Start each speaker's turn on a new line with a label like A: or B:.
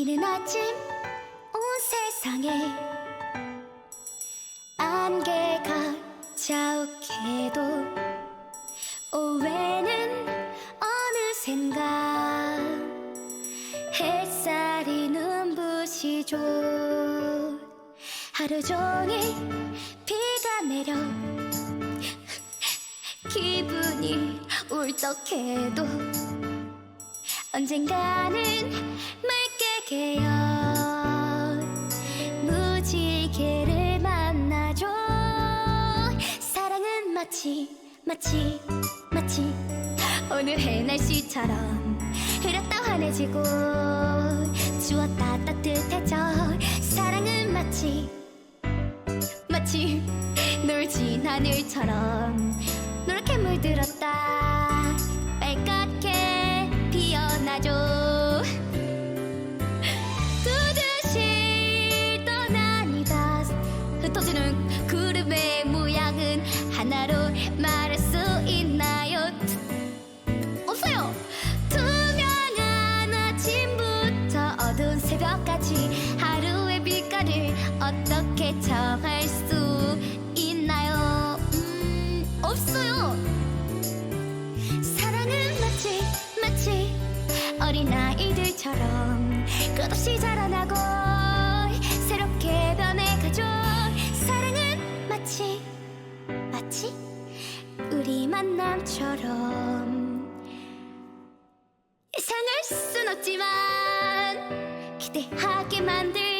A: 이른 아침 온 세상에 안개가 자욱해도 오후에는 어느샌가 햇살이 눈부시죠. 하루 종일 비가 내려 기분이 울적해도 언젠가는 무지개를 만나죠 사랑은 마치 마치 마치 오늘의 날씨처럼 흐렸다 환해지고 추웠다 따뜻해져. 사랑은 마치 마치 놀진 하늘처럼 노랗게 물들었다 구름의 모양은 하나로 말할 수 있나요? 없어요 투명한 아침부터 어두운 새벽까지 하루의 빛깔을 어떻게 정할 수 있나요? 음, 없어요 사랑은 마치 마치 어린 아이들처럼 끝없이 자라나고 새롭게 변해가죠 마치 마치 우리 만남처럼 예상할 순 없지만 기대하게 만들죠